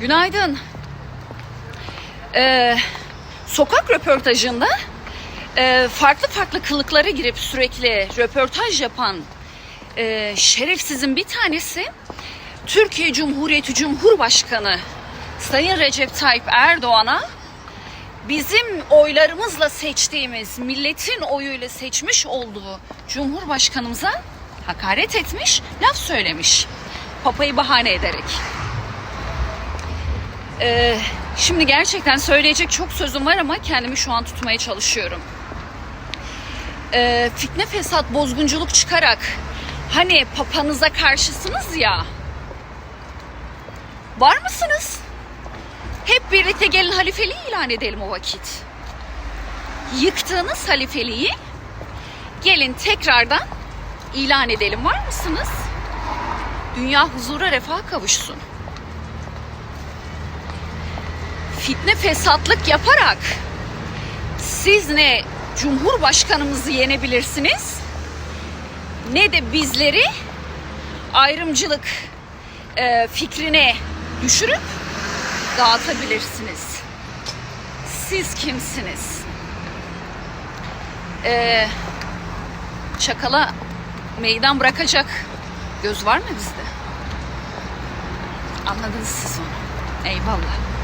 Günaydın. Ee, sokak röportajında e, farklı farklı kılıklara girip sürekli röportaj yapan e, şerefsizin bir tanesi Türkiye Cumhuriyeti Cumhurbaşkanı Sayın Recep Tayyip Erdoğan'a bizim oylarımızla seçtiğimiz, milletin oyuyla seçmiş olduğu Cumhurbaşkanımıza hakaret etmiş, laf söylemiş. Papayı bahane ederek. Ee, şimdi gerçekten söyleyecek çok sözüm var ama kendimi şu an tutmaya çalışıyorum. Ee, fitne fesat bozgunculuk çıkarak hani papanıza karşısınız ya var mısınız? Hep birlikte gelin halifeliği ilan edelim o vakit. Yıktığınız halifeliği gelin tekrardan ilan edelim. Var mısınız? Dünya huzura refaha kavuşsun. Fitne fesatlık yaparak siz ne Cumhurbaşkanımızı yenebilirsiniz ne de bizleri ayrımcılık e, fikrine düşürüp dağıtabilirsiniz. Siz kimsiniz? Ee, çakala meydan bırakacak göz var mı bizde? Anladınız siz onu. Eyvallah.